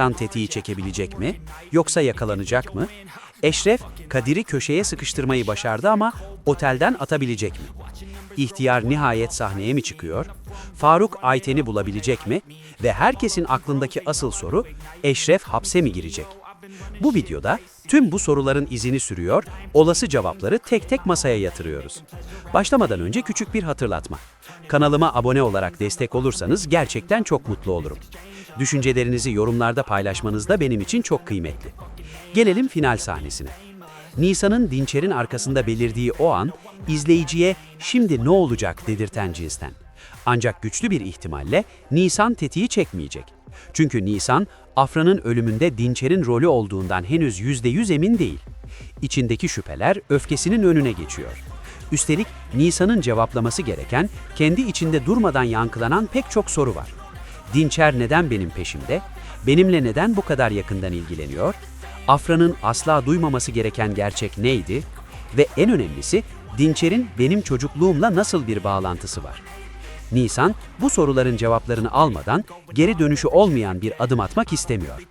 Nisan tetiği çekebilecek mi? Yoksa yakalanacak mı? Eşref, Kadir'i köşeye sıkıştırmayı başardı ama otelden atabilecek mi? İhtiyar nihayet sahneye mi çıkıyor? Faruk Ayten'i bulabilecek mi? Ve herkesin aklındaki asıl soru, Eşref hapse mi girecek? Bu videoda tüm bu soruların izini sürüyor, olası cevapları tek tek masaya yatırıyoruz. Başlamadan önce küçük bir hatırlatma. Kanalıma abone olarak destek olursanız gerçekten çok mutlu olurum. Düşüncelerinizi yorumlarda paylaşmanız da benim için çok kıymetli. Gelelim final sahnesine. Nisan'ın Dinçer'in arkasında belirdiği o an, izleyiciye şimdi ne olacak dedirten cinsten. Ancak güçlü bir ihtimalle Nisan tetiği çekmeyecek. Çünkü Nisan, Afra'nın ölümünde Dinçer'in rolü olduğundan henüz %100 emin değil. İçindeki şüpheler öfkesinin önüne geçiyor. Üstelik Nisan'ın cevaplaması gereken, kendi içinde durmadan yankılanan pek çok soru var. Dinçer neden benim peşimde? Benimle neden bu kadar yakından ilgileniyor? Afra'nın asla duymaması gereken gerçek neydi? Ve en önemlisi, Dinçer'in benim çocukluğumla nasıl bir bağlantısı var? Nisan, bu soruların cevaplarını almadan geri dönüşü olmayan bir adım atmak istemiyor.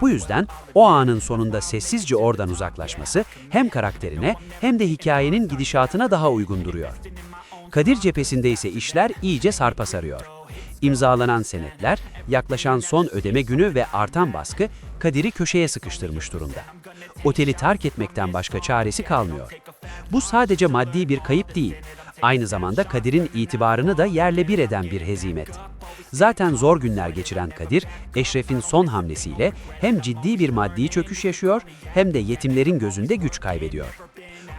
Bu yüzden o anın sonunda sessizce oradan uzaklaşması hem karakterine hem de hikayenin gidişatına daha uygun duruyor. Kadir cephesinde ise işler iyice sarpa sarıyor. İmzalanan senetler, yaklaşan son ödeme günü ve artan baskı Kadir'i köşeye sıkıştırmış durumda. Oteli terk etmekten başka çaresi kalmıyor. Bu sadece maddi bir kayıp değil, aynı zamanda Kadir'in itibarını da yerle bir eden bir hezimet. Zaten zor günler geçiren Kadir, Eşref'in son hamlesiyle hem ciddi bir maddi çöküş yaşıyor hem de yetimlerin gözünde güç kaybediyor.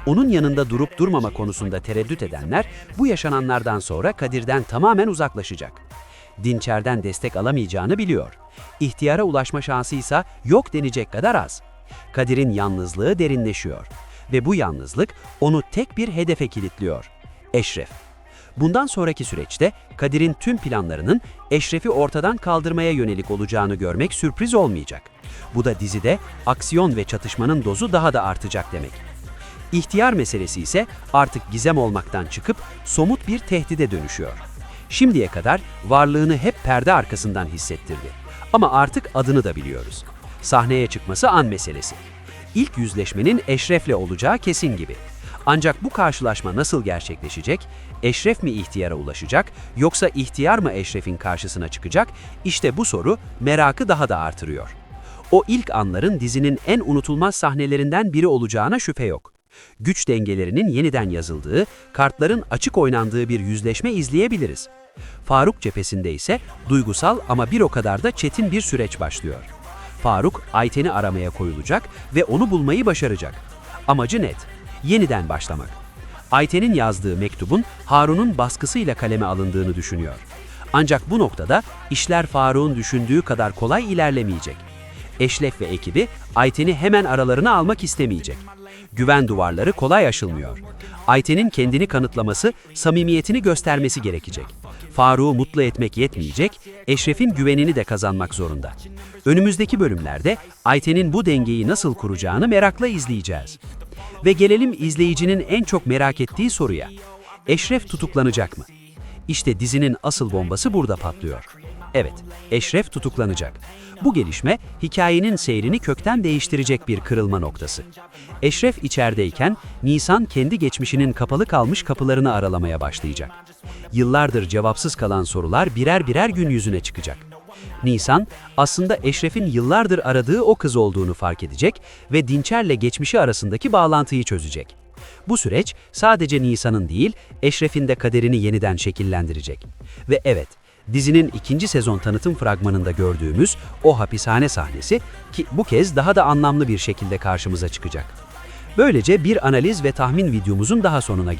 Onun yanında durup durmama konusunda tereddüt edenler bu yaşananlardan sonra Kadir'den tamamen uzaklaşacak. Dinçer'den destek alamayacağını biliyor. İhtiyara ulaşma şansı ise yok denecek kadar az. Kadir'in yalnızlığı derinleşiyor ve bu yalnızlık onu tek bir hedefe kilitliyor. Eşref. Bundan sonraki süreçte Kadir'in tüm planlarının Eşref'i ortadan kaldırmaya yönelik olacağını görmek sürpriz olmayacak. Bu da dizide aksiyon ve çatışmanın dozu daha da artacak demek. İhtiyar meselesi ise artık gizem olmaktan çıkıp somut bir tehdide dönüşüyor. Şimdiye kadar varlığını hep perde arkasından hissettirdi. Ama artık adını da biliyoruz. Sahneye çıkması an meselesi. İlk yüzleşmenin Eşref'le olacağı kesin gibi. Ancak bu karşılaşma nasıl gerçekleşecek? Eşref mi ihtiyara ulaşacak yoksa ihtiyar mı Eşref'in karşısına çıkacak? İşte bu soru merakı daha da artırıyor. O ilk anların dizinin en unutulmaz sahnelerinden biri olacağına şüphe yok. Güç dengelerinin yeniden yazıldığı, kartların açık oynandığı bir yüzleşme izleyebiliriz. Faruk cephesinde ise duygusal ama bir o kadar da çetin bir süreç başlıyor. Faruk, Ayten'i aramaya koyulacak ve onu bulmayı başaracak. Amacı net, yeniden başlamak. Ayten'in yazdığı mektubun Harun'un baskısıyla kaleme alındığını düşünüyor. Ancak bu noktada işler Faruk'un düşündüğü kadar kolay ilerlemeyecek. Eşlef ve ekibi Ayten'i hemen aralarına almak istemeyecek. Güven duvarları kolay aşılmıyor. Ayten'in kendini kanıtlaması, samimiyetini göstermesi gerekecek. Faruk'u mutlu etmek yetmeyecek, Eşref'in güvenini de kazanmak zorunda. Önümüzdeki bölümlerde Ayten'in bu dengeyi nasıl kuracağını merakla izleyeceğiz. Ve gelelim izleyicinin en çok merak ettiği soruya. Eşref tutuklanacak mı? İşte dizinin asıl bombası burada patlıyor. Evet, Eşref tutuklanacak. Bu gelişme hikayenin seyrini kökten değiştirecek bir kırılma noktası. Eşref içerideyken Nisan kendi geçmişinin kapalı kalmış kapılarını aralamaya başlayacak. Yıllardır cevapsız kalan sorular birer birer gün yüzüne çıkacak. Nisan aslında Eşref'in yıllardır aradığı o kız olduğunu fark edecek ve Dinçer'le geçmişi arasındaki bağlantıyı çözecek. Bu süreç sadece Nisan'ın değil, Eşref'in de kaderini yeniden şekillendirecek. Ve evet, dizinin ikinci sezon tanıtım fragmanında gördüğümüz o hapishane sahnesi ki bu kez daha da anlamlı bir şekilde karşımıza çıkacak. Böylece bir analiz ve tahmin videomuzun daha sonuna